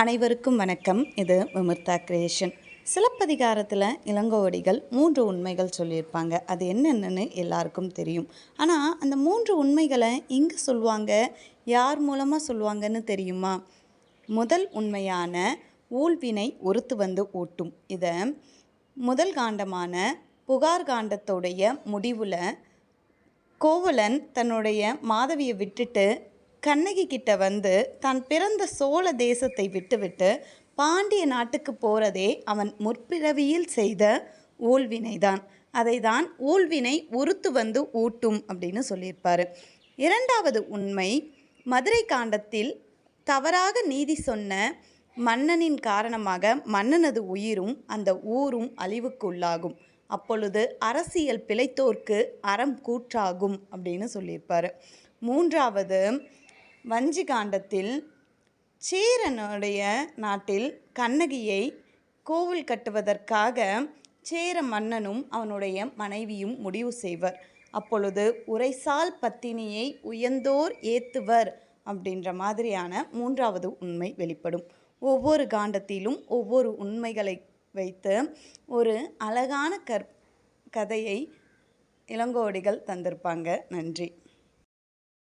அனைவருக்கும் வணக்கம். இது விமுர்த்தா கிரியேஷன் சிலப்பதிகாரத்தில் இளங்கோவடிகள் மூன்று உண்மைகள் சொல்லியிருப்பாங்க. அது என்னென்னு எல்லாருக்கும் தெரியும். ஆனால் அந்த மூன்று உண்மைகளை எங்கே சொல்லுவாங்க யார் மூலமாக சொல்லுவாங்கன்னு தெரியுமா? முதல் உண்மையான ஊழ்வினை ஒருத்து வந்து ஓட்டும் இதை முதல் காண்டமான புகார் காண்டத்துடைய முடிவில் கோவலன் தன்னுடைய மாதவியை விட்டுட்டு கண்ணகி கிட்ட வந்து தான் பிறந்த சோழ தேசத்தை விட்டுவிட்டு பாண்டிய நாட்டுக்கு போகிறதே அவன் முற்பிறவியில் செய்த ஊழ்வினைதான். அதை தான் ஊழ்வினை உறுத்து வந்து ஊட்டும் அப்படின்னு சொல்லியிருப்பார். இரண்டாவது உண்மை மதுரை காண்டத்தில் தவறாக நீதி சொன்ன மன்னனின் காரணமாக மன்னனது உயிரும் அந்த ஊரும் அழிவுக்குள்ளாகும். அப்பொழுது அரசியல் பிழைத்தோர்க்கு அறம் கூற்றாகும் அப்படின்னு சொல்லியிருப்பார். மூன்றாவது வஞ்சி காண்டத்தில் சேரனுடைய நாட்டில் கண்ணகியை கோவில் கட்டுவதற்காக சேர மன்னனும் அவனுடைய மனைவியும் முடிவு செய்வர். அப்பொழுது உரைசால் பத்தினியை உயர்ந்தோர் ஏத்துவர் அப்படின்ற மாதிரியான மூன்றாவது உண்மை வெளிப்படும். ஒவ்வொரு காண்டத்திலும் ஒவ்வொரு உண்மைகளை வைத்து ஒரு அழகான கற் கதையை இளங்கோடிகள் தந்திருப்பாங்க. நன்றி.